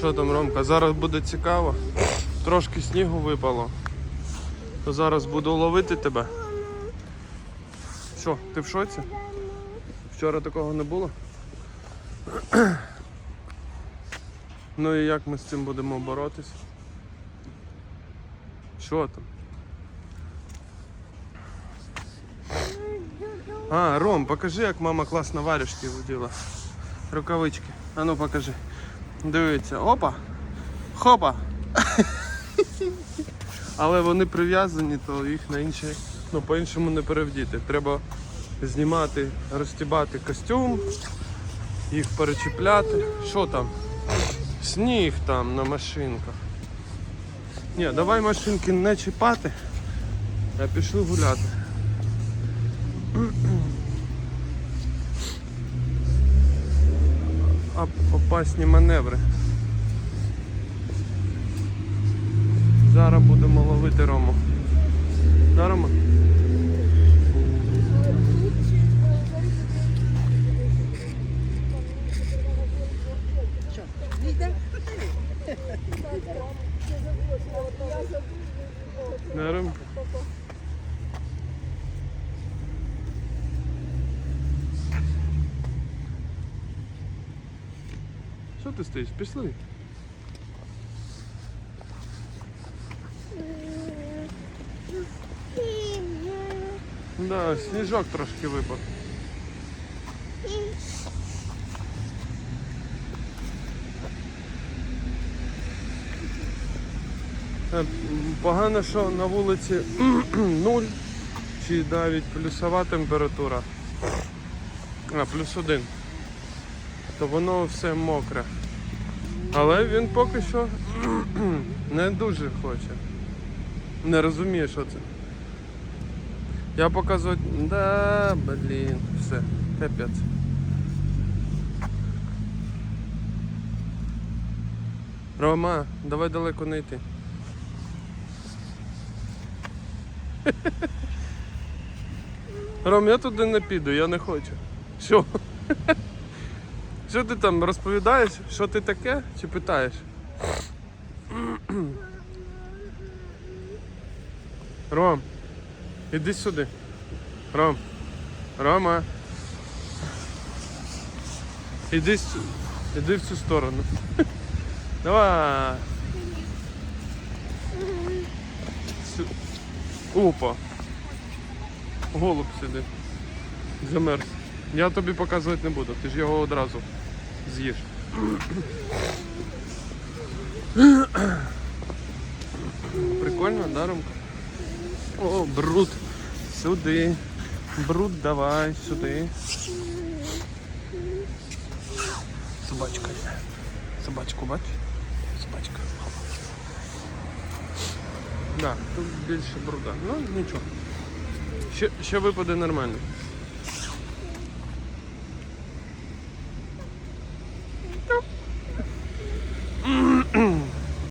Що там, Ромка? Зараз буде цікаво. Трошки снігу випало. То зараз буду ловити тебе. Що, ти в шоці? Вчора такого не було? Ну і як ми з цим будемо боротись? Що там? А, Ром, покажи, як мама класно варежки водила. Рукавички. А ну покажи. Дивіться. Опа! Хопа! Але вони прив'язані, то їх на інше, ну по-іншому не перевдіти. Треба знімати, розтібати костюм, їх перечіпляти. Що там? Сніг там на машинках. Ні, давай машинки не чіпати, а пішли гуляти. Опасні маневри. Зараз будемо ловити Рому. Да, Рома? Да, Що ти стоїш? Пішли. Да, сніжок трошки випав. Е, Погано, що на вулиці нуль чи навіть плюсова температура. А, плюс один. То воно все мокре. Але він поки що не дуже хоче. Не розуміє, що це. Я показувати. Да, блін, все, капець. Рома, давай далеко не йти. Ром, я туди не піду, я не хочу. Що? Що ти там розповідаєш? Що ти таке? Чи питаєш? Ром, іди сюди. Ром. Рома. Іди, іди в цю сторону. Давай. Опа. Голуб сидить. Замерз. Я тобі показувати не буду, ти ж його одразу з'їш. Прикольно, да, Ромка? О, бруд. Сюди. Бруд давай, сюди. Собачка. Собачку бач? Собачка. Да, тут більше бруда. Ну нічого. Ще, ще випаде нормально.